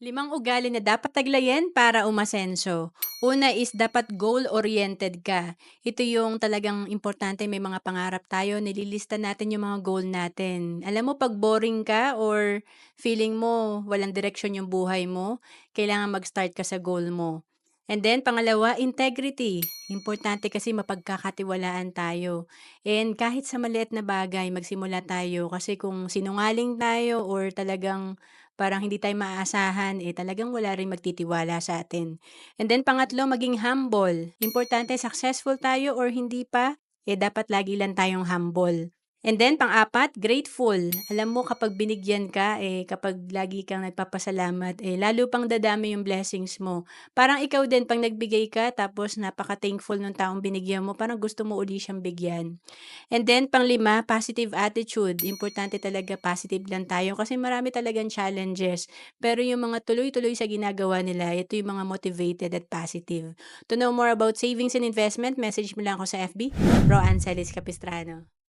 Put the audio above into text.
Limang ugali na dapat taglayin para umasenso. Una is dapat goal-oriented ka. Ito yung talagang importante, may mga pangarap tayo, nililista natin yung mga goal natin. Alam mo, pag boring ka or feeling mo walang direksyon yung buhay mo, kailangan mag-start ka sa goal mo. And then, pangalawa, integrity. Importante kasi mapagkakatiwalaan tayo. And kahit sa maliit na bagay, magsimula tayo. Kasi kung sinungaling tayo or talagang parang hindi tayo maaasahan, eh talagang wala rin magtitiwala sa atin. And then, pangatlo, maging humble. Importante, successful tayo or hindi pa, eh dapat lagi lang tayong humble. And then, pang-apat, grateful. Alam mo, kapag binigyan ka, eh, kapag lagi kang nagpapasalamat, eh, lalo pang dadami yung blessings mo. Parang ikaw din, pag nagbigay ka, tapos napaka-thankful ng taong binigyan mo, parang gusto mo uli siyang bigyan. And then, pang-lima, positive attitude. Importante talaga positive lang tayo kasi marami talagang challenges. Pero yung mga tuloy-tuloy sa ginagawa nila, ito yung mga motivated at positive. To know more about savings and investment, message mo lang ako sa FB, Ro Ancelis Capistrano.